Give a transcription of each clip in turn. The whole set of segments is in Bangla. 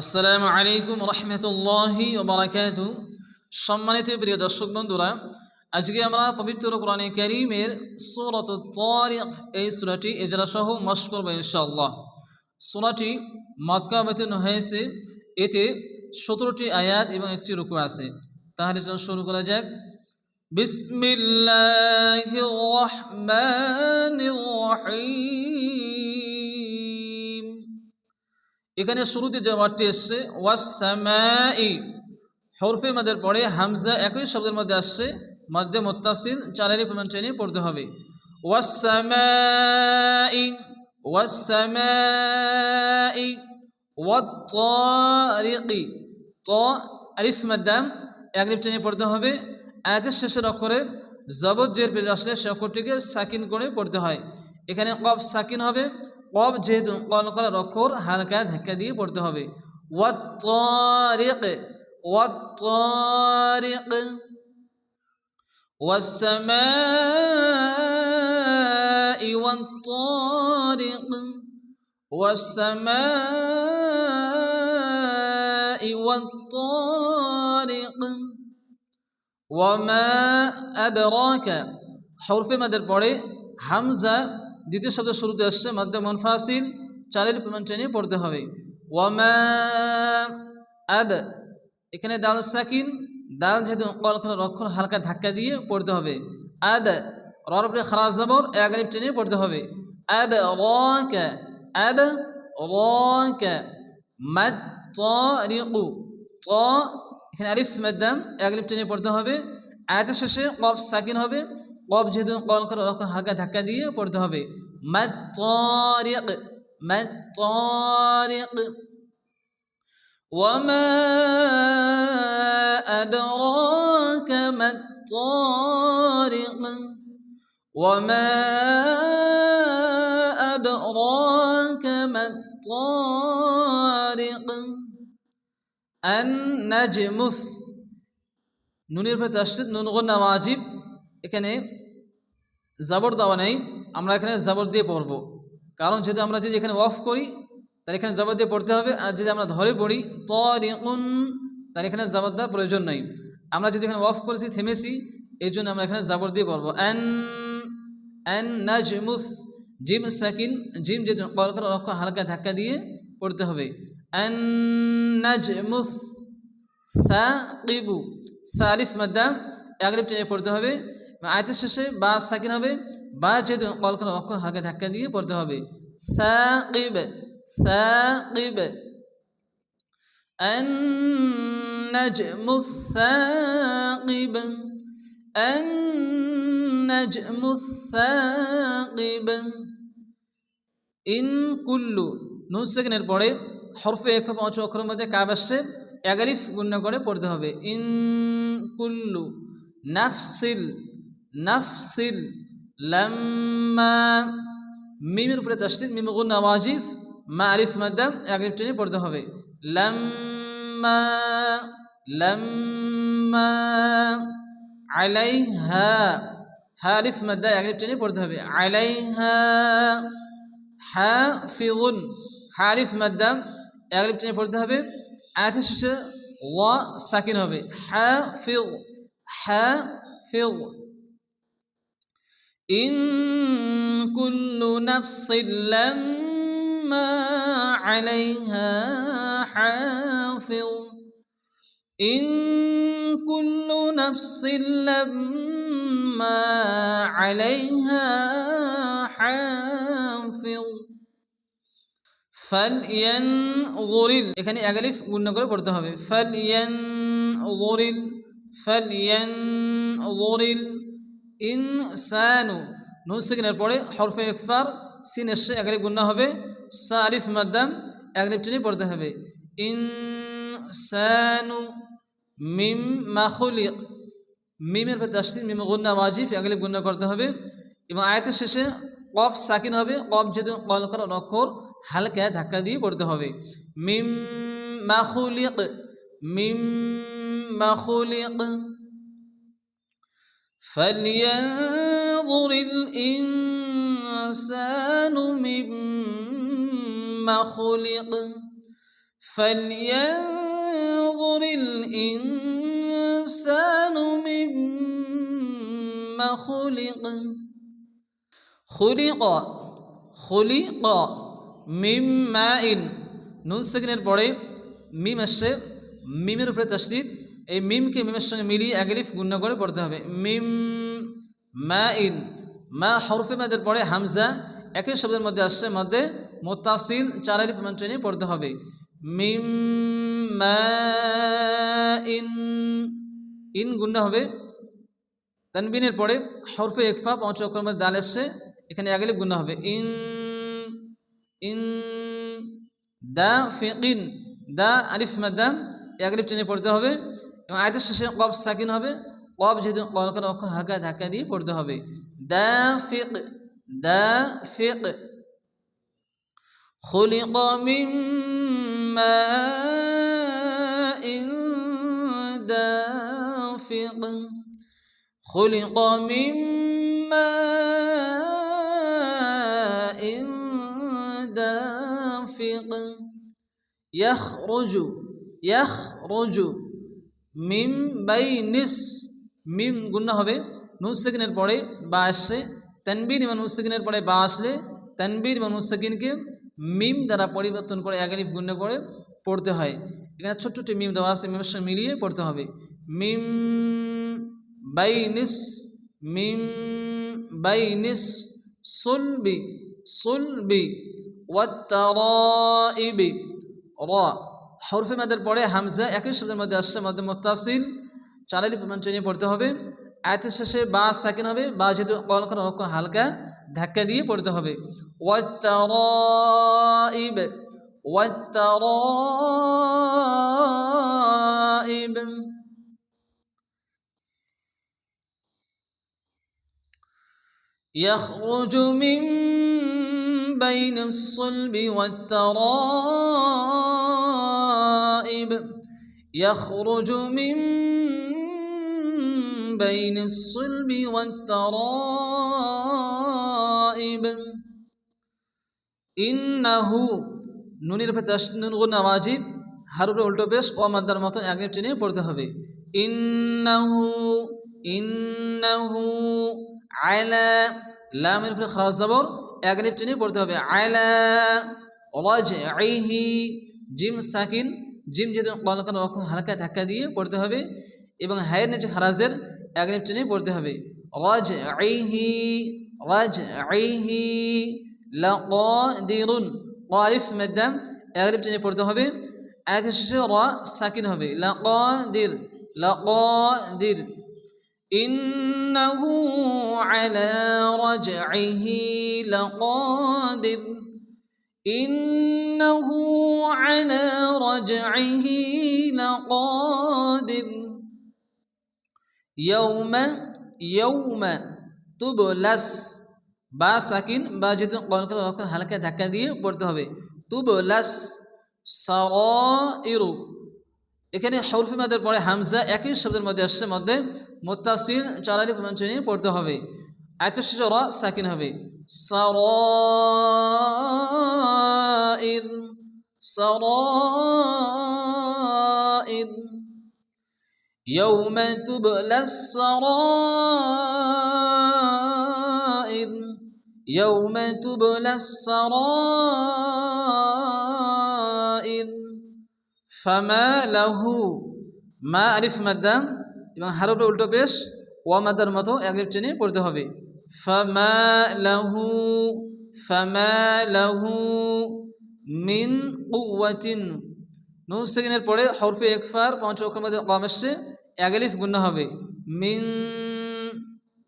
আসসালামু আলাইকুম রহমতুল্লাহি ওবরাকাতু সম্মানিত প্রিয় দর্শক বন্ধুরা, আজকে আমরা পবিত্র কোরআনে করিমের সুরত তারিক এই সুরাটি এজরা সহ মশ করব ইনশাআল্লাহ। সুরাটি মক্কা বেতন হয়েছে, এতে সতেরোটি আয়াত এবং একটি রুকু আছে। তাহলে চলুন শুরু করা যাক। বিসমিল্লাহির রহমানির রহিম। এখানে শুরুতে যে ওয়ার্ডটি এসছে ওয়াসামাই হরফে মাদের পরে হামজা একই শব্দের মধ্যে আসছে মধ্যে মোত্তাসিল চারেরই পরিমাণ টেনে পড়তে হবে। ওয়াসামাই ওয়াসামাই ওয়াত্তারিকি। ত, আলিফ মাদ্দাম, এক টেনে পড়তে হবে। আয়াতের শেষের অক্ষরে জবর জের পেজ আসলে সে অক্ষরটিকে সাকিন করে পড়তে হয়। এখানে কব সাকিন হবে। কব যেহেতু কল করার অক্ষর হালকা ধাক্কা দিয়ে পড়তে হবে ওয়াত্তারিক ওয়াত্তারিক والسماء والطارق والسماء والطارق وما أدراك حرف مدر পড়ে হামজা দ্বিতীয় শব্দের শুরুতে আসছে মধ্যে মনফাসিল, চারের পরিমাণ টেনে পড়তে হবে। ওয়ামা আদ, এখানে দাল সাকিন, দাল যেহেতু কলখানার অক্ষর হালকা ধাক্কা দিয়ে পড়তে হবে। আদ উপরে খারাজ জবর এক আলিফ টেনে পড়তে হবে। আদ, রক, আদ ত, এখানে আলিফ, মাদ্দাম এক আলিফ টেনে পড়তে হবে। আয়াতের শেষে কব সাকিন হবে। কব যেহেতু কল করে অক্ষর হালকা ধাক্কা দিয়ে পড়তে হবে মাদ তারিক মাদ তারিক وما أدراك ما الطارق وما أدراك ما الطارق النجم নুনের পরে তাসদিদ নুন গন্না ওয়াজিব এখানে জাবর দেওয়া নেই, আমরা এখানে জাবর দিয়ে পড়ব। কারণ যদি আমরা যদি এখানে অফ করি, তাহলে এখানে জবর দিয়ে পড়তে হবে, আর যদি আমরা ধরে পড়ি তরিকুন তাহলে এখানে জবর দেওয়ার প্রয়োজন নেই। আমরা যদি এখানে অফ করেছি, থেমেছি, এই জন্য আমরা এখানে জাবর দিয়ে পড়ব। অ্যান অ্যান নাজমুস, জিম সাকিন, জিম যদি কল করে অক্ষ হালকা ধাক্কা দিয়ে পড়তে হবে। অ্যান নাজমুস, সাকিবু, সালিফ মাদ্দা টেনে পড়তে হবে। আয়তের শেষে বা সাকিন হবে বা যেহেতু কল করে অক্ষ হালকা ধাক্কা দিয়ে পড়তে হবে সাকিব ثاقب النجم الثاقب النجم الثاقب ইন কুল্লু নুন সেকেন্ডের পরে হরফে এক পাঁচ অক্ষরের মধ্যে কাব আসছে এগালিফ গুণ্য করে পড়তে হবে ইন কুল্লু নাফসিল নাফসিল লাম্মা মিমের উপরে তাসদিদ মিম গুণ ওয়াজিব মা আলিফ মাদ্দাম এক লিফ টেনে পড়তে হবে লাম্মা লাম্মা আলাইহা হা আলিফ মাদ্দা এক লিফ টেনে পড়তে হবে আলাইহা হা ফিগুন হা আলিফ মাদ্দাম এক লিফ টেনে পড়তে হবে আয়াতের শেষে ওয়া সাকিন হবে হা ফিগ হা ফিগ إن كل نفس لما عليها حافظ إن كل نفس لما عليها حافظ فلينظر এখানে এগালিফ গুণ করে পড়তে হবে فلينظر فلينظر ইনসানু নুন সেকেন্ডের পরে হরফে ইকফার সিন এসে একালিপ গুন্না হবে, সা আলিফ মাদ্দাম একালিপ টেনে পড়তে হবে। ইনসানু মিম মাখুলিক মিমের পরে তাসদিদ মিম গুন্না ওয়াজিব একালিপ গুন্না করতে হবে। এবং আয়াতের শেষে কফ সাকিন হবে, কফ যেহেতু কল করার অক্ষর হালকা ধাক্কা দিয়ে পড়তে হবে। মিম মাখুলিক মিম মাখুলিক فلينظر الإنسان مما خلق فلينظر الإنسان مما خلق خلق خلق মিম্মা ইন নুন সেকেন্ডের পরে মিম আসছে মিমের উপরে তসদিদ এই মিমকে মিমের সঙ্গে মিলিয়ে এগলিফ গুণ্য করে পড়তে হবে। মিম, মা ইন, মা হরফে মাদের পরে হামজা, একই শব্দের মধ্যে আসছে মধ্যে মোতাসিল চারালি টেনে পড়তে হবে। মিম, মা ইন ইন গুণ্য হবে। তানবিনের পরে হরফে একফা পঞ্চ অক্ষর মধ্যে দাল এসছে, এখানে এগলিফ গুণ্য হবে। ইন ইন, দা ফিকিন, দা আলিফ মাদ্দা এগলিফ টেনে পড়তে হবে। এবং আয়তের শেষে কব সাকিন হবে কব যেহেতু কলকার অক্ষর হালকা ধাক্কা দিয়ে পড়তে হবে দা ফিক দা ফিক خلق من ماء دافق خلق من ماء دافق يخرج يخرج মিম বাই নিস, মিম গুণ্য হবে নুসেকিনের পরে বা আসছে, তানবির এবং নুসেকিনের পরে বা আসলে, তানবির এবং নুসেকিনকে মিম দ্বারা পরিবর্তন করে একালিফ গুণ্য করে পড়তে হয়। এখানে ছোট্ট ছোট্ট মিম দেওয়া আছে, মিমের সঙ্গে মিলিয়ে পড়তে হবে। মিম বাই নিস, মিম বাই নিস, সুলবি সুলবি, ওয়াত্তারাইবি, র। হরফে মাদের পরে হামজা একই শব্দের মধ্যে আসছে মধ্যে মোত্তাসিল চারালি প্রমাণ চেনে পড়তে হবে আয়তের শেষে বা সাকিন হবে বা যেহেতু কলকার অক্ষর হালকা ধাক্কা দিয়ে পড়তে হবে ওয়াত্তারাইব ওয়াত্তারাইব يخرج من بين الصلب والترائب يخرج من بين الصلب والترائب إنه নুনের ভেতরে আসছে নুন গুণ নামাজিব হারুরে উল্টো পেশ ও মাদ্দার মতন এক টেনে পড়তে হবে ইন্নাহু ইন্নাহু আয়লা লামের উপরে খারাজ জবর এক লিপ টেনে পড়তে হবে আয়লা রাজ আইহি জিম সাকিন জিম যেহেতু কলকান অক্ষর হালকা ধাক্কা দিয়ে পড়তে হবে এবং হায়ের নিচে খারাজের এক লিপ টেনে পড়তে হবে রাজ আইহি রাজ আইহি লাকাদিরুন কালিফ মেদাম এক লিপ টেনে পড়তে হবে এক শেষে র সাকিন হবে লাকাদির লাকাদির إنه على رجعه لقادر إنه على رجعه لقادر يوم يوم তুবলাস বা সাকিন বা যেহেতু কলকাতা অক্ষর হালকা ধাক্কা দিয়ে পড়তে হবে তুবলাস সাইরু এখানে হরফি মাদের পরে হামজা একই শব্দের মধ্যে আসছে মধ্যে মোত্তাসির চালালি প্রমাণচনী পড়তে হবে আয়তশ্রী র সাকিন হবে সরাইর সরাইর يوم تبلى السرائر يوم تبلى السرائر ফামা লাহু মা আরিফ মাদ্দা এবং হারফের উল্টো পেশ ওয়া মাদ্দার মতো এক চেনে পড়তে হবে ফামা লাহু ফামা লাহু মিন কুওয়াতিন নুন সেকেন্ডের পরে হরফে একফার পাঁচ অক্ষর মধ্যে কম আসছে এগালিফ গুণ্য হবে মিন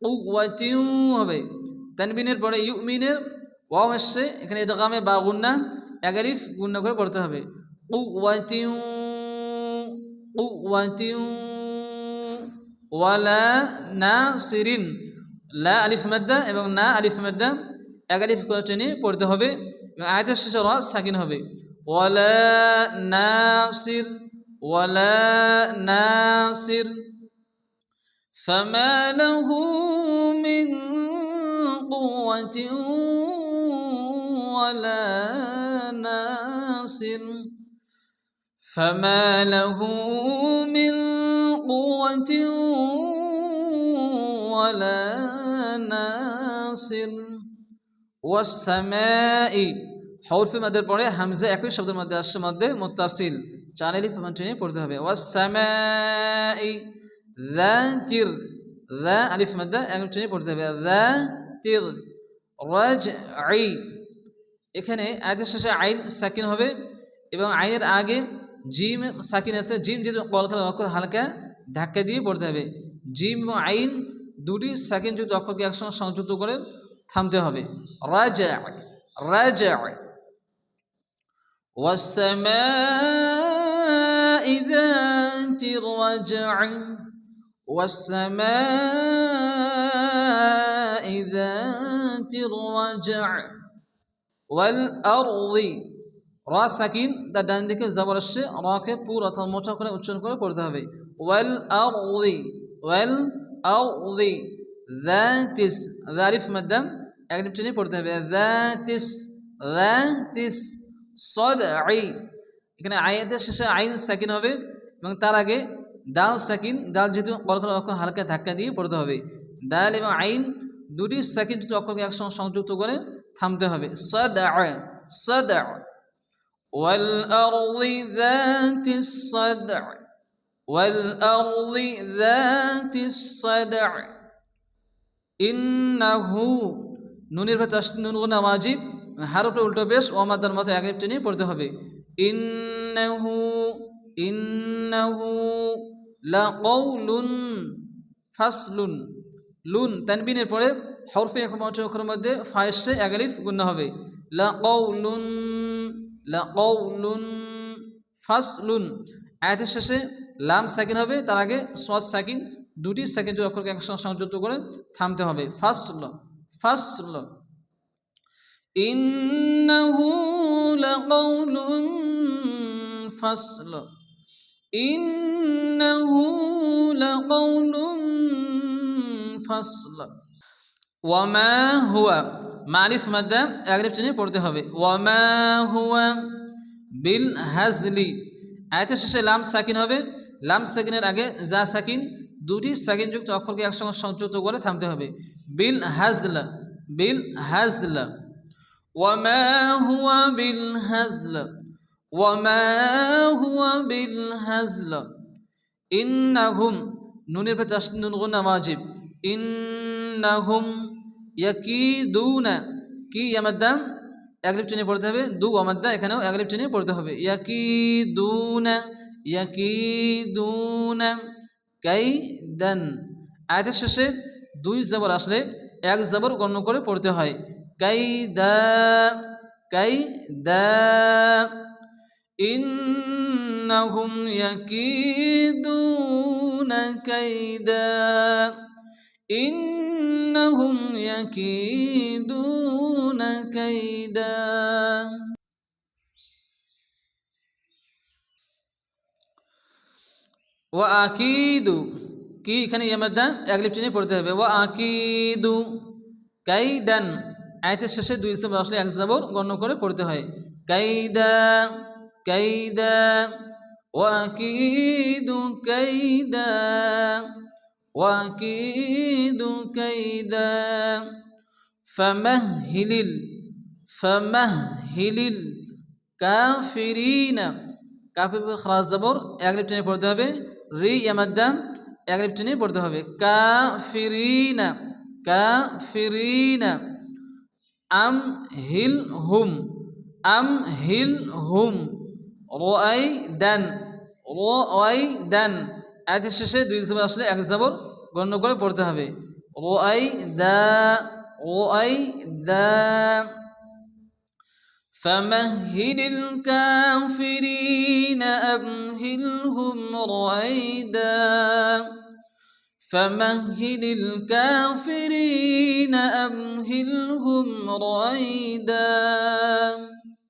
কুওয়াতিন হবে তানবিনের পরে ইউ মিনের ওয়াম আসছে এখানে ইদগামে বা গুন্না এগালিফ গুণ্য করে পড়তে হবে قوة قوة ওয়ালা না সিরিন লা আলিফ মাদ্দা এবং না আলিফ মাদ্দা এক আলিফ করে টেনে পড়তে হবে এবং আয়তের শেষে র সাকিন হবে ওয়ালা নাসির ওয়ালা নাসির فما له من قوة ولا ناصر فما له من قوة ولا ناصر والسماء হরফে মাদের পরে হামজা একই শব্দের মধ্যে আসছে মধ্যে মুত্তাসিল চার এলিফ টেনে পড়তে হবে ওয়াসামাই যাকির যা আলিফ মাদ্দা এক টেনে পড়তে হবে যাকির রাজঈ এখানে আয়াতের শেষে আইন সাকিন হবে এবং আইনের আগে জিম সাকিন আছে জিম যেহেতু কলকাতা অক্ষর হালকা ধাক্কা দিয়ে পড়তে হবে জিম এবং আইন দুটি সাকিন যুক্ত অক্ষরকে একসঙ্গে সংযুক্ত করে থামতে হবে রাজা রাজা والسماء ذات الرجع والسماء ذات الرجع والأرض রা সাকিন তার ডান দিকে জবর আসছে রাকে পুর অর্থাৎ মোটা করে উচ্চারণ করে পড়তে হবে ওয়াল আরদি ওয়াল আরদি দ্যাটিস জারিফ মাদ্দাম একদিন টেনে পড়তে হবে দ্যাটিস দ্যাটিস সদঈ এখানে আয়াতের শেষে আইন সাকিন হবে এবং তার আগে দাল সাকিন দাল যেহেতু কলকল অক্ষর হালকা ধাক্কা দিয়ে পড়তে হবে দাল এবং আইন দুটি সাকিন দুটি অক্ষরকে একসঙ্গে সংযুক্ত করে থামতে হবে সদা সদা والأرض ذات الصدع والأرض ذات الصدع إنه নুনের ভেতর আসছে নুন গুনা ওয়াজিব হারফের উল্টো বেশ ওমাদার মতো এক টেনে পড়তে হবে ইন্নাহু ইন্নাহু লাকাউলুন ফাসলুন লুন তানবিনের পরে হরফে এক অক্ষরের মধ্যে ফায়সে এগালিফ গুণ হবে লাকাউলুন লাকাউলুন ফাসলুন আয়াতের শেষে লাম সাকিন হবে, তার আগে সস সাকিন, দুটি সেকেন্ড অক্ষরকে একসঙ্গে সংযুক্ত করে, থামতে হবে। ফাসল ফাসল। ইন্নাহু লাকাউলুন ফাসল। ইন্নাহু লাকাউলুন ফাসল। ওয়ামা হুয়া মারিফ মাদ্দা একলিফ চিনে পড়তে হবে। ওয়ামা হুয়া বিল হাজলি। আয়াতের শেষে লাম সাকিন হবে লাম সাকিনের আগে যা সাকিন দুটি সাকিনযুক্ত অক্ষরকে একসঙ্গে সংযুক্ত করে থামতে হবে। বিল হাজল বিল হাজল। হুয়া বিল হাজল ইন্নাহুম, নুনের কি ইয়ামাদ্দা? পড়তে হবে। দু আমাদ্দা, এখানেও একলিপ টেনে পড়তে হবে। ইয়াকিদুনা আয়াতের শেষে দুই জবর আসলে এক জবর গণ্য করে পড়তে হয়। কাইদা কাইদা, ইন্নাহুম ইয়াকিদুন কাইদা কাইদা। ও আকিদু। কি এখানে ইয়ামাদ্দা এক লিপ চিনে পড়তে হবে। ও আকিদু। কাই দেন আয়তের শেষে দুই ইসলাম আসলে এক জাবর গণ্য করে পড়তে হয়। কাইদা কাইদা। ওয়াকিদু কাইদা। ওয়াকিদু কাইদা। ফামাহহিলিল ফামাহহিলিল কাফিরিনা। কাফির খালাস জাবর এক লিপ পড়তে হবে। রি ইয়ামাদ্দা এক টেনে পড়তে হবে। কাফিরিনা কাফিরিনা। আম হিল হুম, আম হিল হুম। রোয়াই দান রোয়াই দান। এক শেষে দুই হিসাবে আসলে এক জবর গণ্য করে পড়তে হবে। ও আই দা ও আই দা। فمهل الكافرين أمهلهم رويدا فمهل الكافرين أمهلهم رويدا